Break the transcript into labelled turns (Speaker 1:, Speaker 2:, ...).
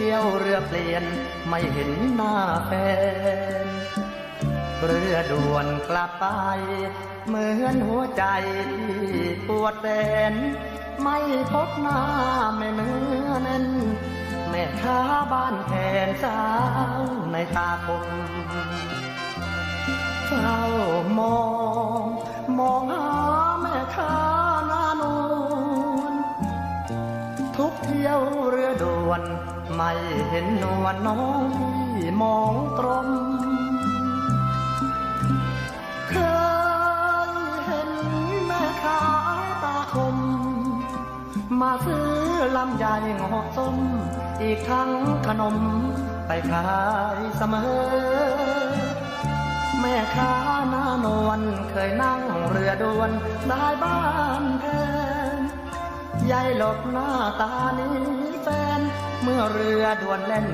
Speaker 1: ที่ยวเรือเปลี่ยนไม่เห็นหน้าแฟน เรือด่วนกลับไป เหมือนหัวใจที่ปวดแสนไม่พบหน้าไม่เนื้อแน่นแม่ค้าบ้านแทนสาวในตาคมเฝ้ามอง มองหา เที่ยวเรือด่วน ไม่เห็นนวลน้องที่มองตรงเคยเห็นแม่ค้าตาคม มาซื้อลำไยงอกส้ม อีกทั้งขนมไปขายเสมอแม่ค้าหน้านวลเคยนั่งเรือด่วนสายบ้านแทน ยายหลบหน้าตานี้แฟนเมื่อเรือด่วนแล่น